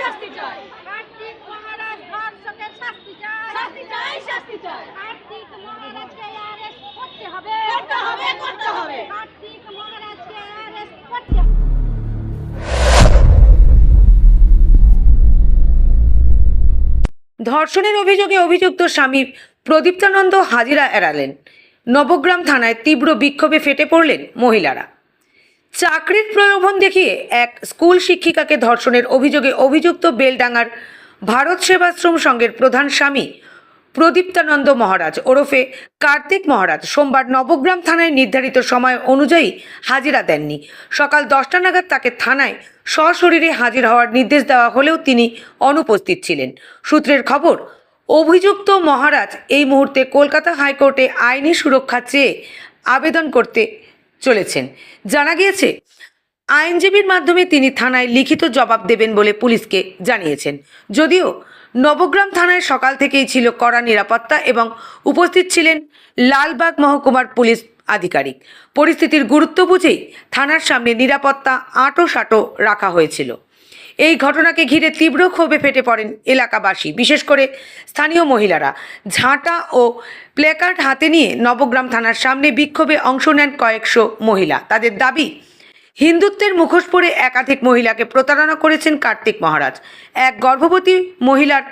শাস্তি চাই। কার্তিক মহারাজ ধর্ষকের শাস্তি চাই। শাস্তি চাই শাস্তি চাই। কার্তিক মহারাজকে অ্যারেস্ট করতে হবে। করতে হবে করতে হবে। কার্তিক মহারাজকে অ্যারেস্ট করতে হবে। ধর্ষণের অভিযোগে অভিযুক্ত স্বামী প্রদীপ্তানন্দ হাজিরা এড়ালেন। নবগ্রাম থানায় তীব্র বিক্ষোভে ফেটে পড়লেন মহিলারা। চাকরির প্রলোভন দেখিয়ে এক স্কুল শিক্ষিকাকে ধর্ষণের অভিযোগে অভিযুক্ত বেলডাঙ্গার ভারত সেবাশ্রম সংঘের প্রধান স্বামী প্রদীপ্তানন্দ মহারাজ ওরফে কার্তিক মহারাজ সোমবার নবগ্রাম থানায় নির্ধারিত সময় অনুযায়ী হাজিরা দেননি। সকাল দশটা নাগাদ তাকে থানায় সশরীরে হাজির হওয়ার নির্দেশ দেওয়া হলেও তিনি অনুপস্থিত ছিলেন। সূত্রের খবর, অভিযুক্ত মহারাজ এই মুহূর্তে কলকাতা হাইকোর্টে আইনি সুরক্ষা চেয়ে আবেদন করতে চলেছেন। জানা গিয়েছে, আইনজীবীর মাধ্যমে তিনি থানায় লিখিত জবাব দেবেন বলে পুলিশকে জানিয়েছেন। যদিও নবগ্রাম থানায় সকাল থেকেই ছিল কড়া নিরাপত্তা এবং উপস্থিত ছিলেন লালবাগ মহকুমার পুলিশ আধিকারিক। পরিস্থিতির গুরুত্ব বুঝেই থানার সামনে নিরাপত্তা আঁটো সাঁটো রাখা হয়েছিল। এই ঘটনাকে ঘিরে তীব্র ক্ষোভে ফেটে পড়েন এলাকাবাসী, বিশেষ করে স্থানীয় মহিলারা। ঝাঁটা ও প্লেকার্ড হাতে নিয়ে নবগ্রাম থানার সামনে বিক্ষোভে অংশ নেন কয়েকশো মহিলা। তাদের দাবি, হিন্দুত্বের মুখোশ পরে একাধিক মহিলাকে প্রতারণা করেছেন কার্তিক মহারাজ। এক গর্ভবতী মহিলার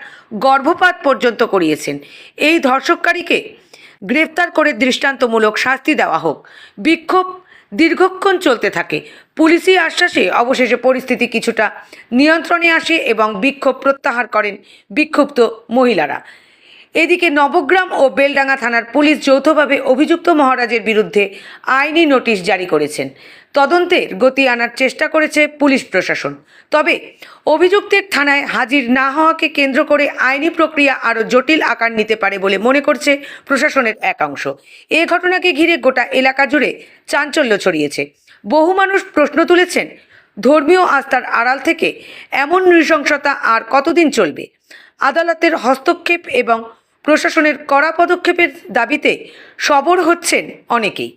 গর্ভপাত পর্যন্ত করিয়েছেন। এই ধর্ষককারীকে গ্রেফতার করে দৃষ্টান্তমূলক শাস্তি দেওয়া হোক। বিক্ষোভ দীর্ঘক্ষণ চলতে থাকে। পুলিশি আশ্বাসে অবশেষে পরিস্থিতি কিছুটা নিয়ন্ত্রণে আসে এবং বিক্ষোভ প্রত্যাহার করেন বিক্ষুব্ধ মহিলারা। এদিকে নবগ্রাম ও বেলডাঙ্গা থানার পুলিশ যৌথভাবে অভিযুক্ত মহারাজের বিরুদ্ধে আইনি নোটিশ জারি করেছেন। তদন্তের গতি আনার চেষ্টা করেছে পুলিশ প্রশাসন। তবে অভিযুক্তের থানায় হাজির না হওয়াকে কেন্দ্র করে আইনি প্রক্রিয়া আরও জটিল আকার নিতে পারে বলে মনে করছে প্রশাসনের একাংশ। এ ঘটনাকে ঘিরে গোটা এলাকা জুড়ে চাঞ্চল্য ছড়িয়েছে। বহু মানুষ প্রশ্ন তুলেছেন, ধর্মীয় আস্থার আড়াল থেকে এমন নৃশংসতা আর কতদিন চলবে? আদালতের হস্তক্ষেপ এবং প্রশাসনের কড়া পদক্ষেপের দাবিতে সবর হচ্ছেন অনেকেই।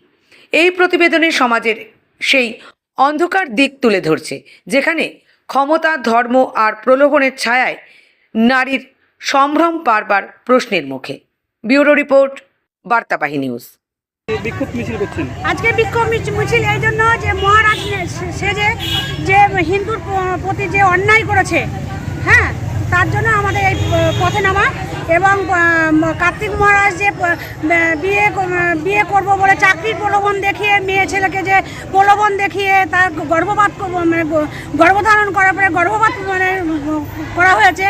এই প্রতিবেদনে সমাজের সেই অন্ধকার দিক তুলে ধরছে যেখানে ক্ষমতা ধর্ম আর প্রলোভনের ছায়ায় নারীর সম্ভ্রম বারবার প্রশ্নের মুখে। Bureau report Bartabahi news. বিক্ষোভ মিছিল করছেন। আজকে বিক্ষোভ মিছিল এই জন্য যে মহারাজ সে- সেজে যে হিন্দুর প্রতি যে অন্যায় করেছে হ্যাঁ তার জন্য আমাদের এই পথে নামা এবং কার্তিক মহারাজ যে বিয়ে বিয়ে করব বলে চাকরির প্রলোভন দেখিয়ে মেয়ে ছেলেকে যে প্রলোভন দেখিয়ে তার গর্ভপাত মানে গর্ভধারণ করার পরে গর্ভপাত মানে করা হয়েছে,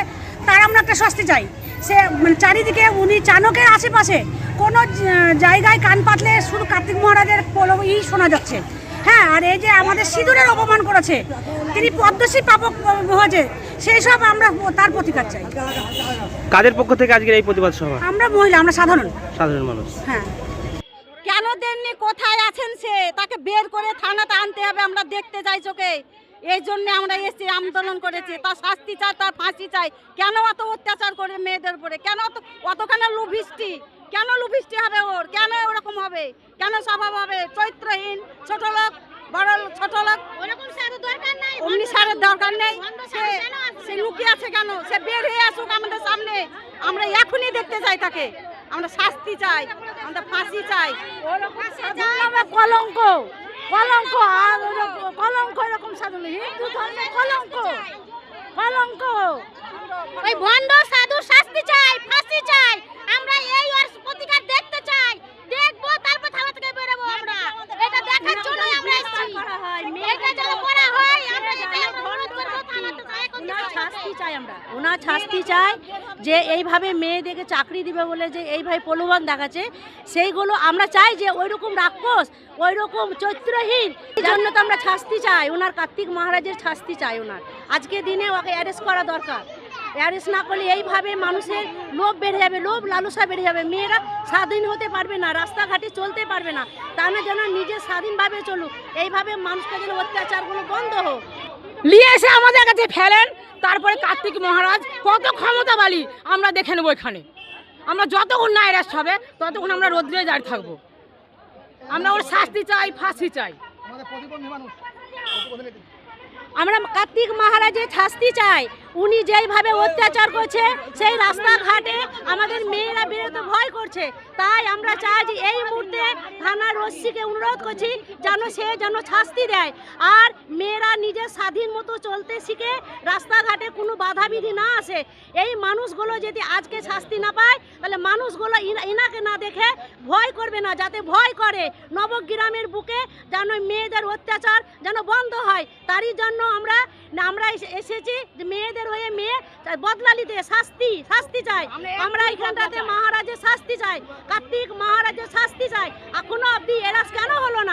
তার আমরা একটা শাস্তি চাই। সে মানে চারিদিকে উনি চাণকের আশেপাশে কোনো জায়গায় কান পাতলে শুধু কার্তিক মহারাজের ই শোনা যাচ্ছে। হ্যাঁ আর এই যে আমাদের সিঁদুরের অপমান করেছে, তিনি পদ্মশ্রী প্রাপক হয়েছে সেই সব আমরা তার প্রতিকার চাই। কাদের পক্ষ থেকে আজকের এই প্রতিবাদ সভা? আমরা মহিলা আমরা সাধারণ। সাধারণ মানুষ। হ্যাঁ। কেন দেননি? কোথায় আছেন সে? তাকে বের করে থানাতে আনতে হবে আমরা দেখতে চাই চোখে। এই জন্য আমরা এসছি আন্দোলন করেছি। তার শাস্তি চাই তার ফাঁসি চাই। কেন অত অত্যাচার করে মেয়েদের উপরে? কেন অত অতখানে লুভিষ্টি কেন লুভিষ্টি হবে ওর? কেন ওরকম হবে? কেন স্বভাব হবে? চৈত্রহীন ছোট লোক বড় ছোট লোক? ওরকম সারও দরকার নাই অমনি সারের দরকার নেই। সে লুকিয়ে আছে কেন? সে বের হয়ে আসুক আমাদের সামনে। আমরা এখনই দেখতে চাই তাকে। আমরা শাস্তি চাই আমরা ফাঁসি চাই। কলঙ্ক। কলঙ্ক আর কলঙ্ক এরকম সাধু হিন্দু ধর্মে কলঙ্ক। কলঙ্ক। ওই ভণ্ড সাধু শাস্তি চাই ফাঁসি চাই আমরা এই ওর প্রতিকার দেখতে চাই দেখব তারপর থানা থেকে বেরোবো আমরা এটা দেখার জন্য আমরা এসেছি এটা যেন করা হয় আমরা এটা অনুরোধ করব থানাতে যাই ওনার শাস্তি চাই আমরা। ওনার শাস্তি চাই যে এইভাবে মেয়েদেরকে চাকরি দিবে বলে যে এইভাবে প্রলোভন দেখাচ্ছে, সেইগুলো আমরা চাই যে ওই রকম রাক্ষস ওই রকম চৈত্রহীন জন্য তো আমরা শাস্তি চাই। ওনার কার্তিক মহারাজের শাস্তি চাই ওনার। আজকে দিনে ওকে অ্যারেস্ট করা দরকার। অ্যারেস্ট না করলে এইভাবে মানুষের লোভ বেড়ে যাবে, লোভ লালসা বেড়ে যাবে। মেয়েরা স্বাধীন হতে পারবে না, রাস্তাঘাটে চলতে পারবে না। তা না যেন নিজে স্বাধীনভাবে চলুক। এইভাবে মানুষকে যেন অত্যাচারগুলো বন্ধ হোক। নিয়ে এসে আমাদের কাছে ফেলেন। তারপরে কার্তিক মহারাজ কত ক্ষমতাবালী আমরা দেখে নেব এখানে। আমরা যতক্ষণ না অ্যারেস্ট হবে ততক্ষণ আমরা রোদ্রে দাঁড়িয়ে থাকব। আমরা ওর শাস্তি চাই ফাঁসি চাই। আমরা কার্তিক মহারাজের শাস্তি চাই। উনি যেইভাবে অত্যাচার করছে সেই রাস্তাঘাটে আমাদের মেয়েরা বেরোতে ভয় করছে। তাই আমরা চাই যে এই মুহূর্তে রশ্মিকে অনুরোধ করছি যেন সে যেন শাস্তি দেয়। আর মেয়েরা নিজের স্বাধীন মতো চলতে শিখে রাস্তাঘাটে কোনো বাধাবিধি না আসে। এই মানুষগুলো যদি আজকে শাস্তি না পায় তাহলে মানুষগুলো ইনা- ইনাকে না দেখে ভয় করবে না যাতে ভয় করে। নবগ্রামের বুকে যেন মেয়েদের অত্যাচার যেন বন্ধ হয় তারই জন্য আমরা আমরা এসে- এসেছি মেয়েদের হয়ে মেয়ে বদলা নিতে। শাস্তি শাস্তি চাই। আমরা এখানটাতে মহারাজের শাস্তি চাই। কার্তিক মহারাজের শাস্তি চাই। এখনও অবধি এরাস কেন হলো না?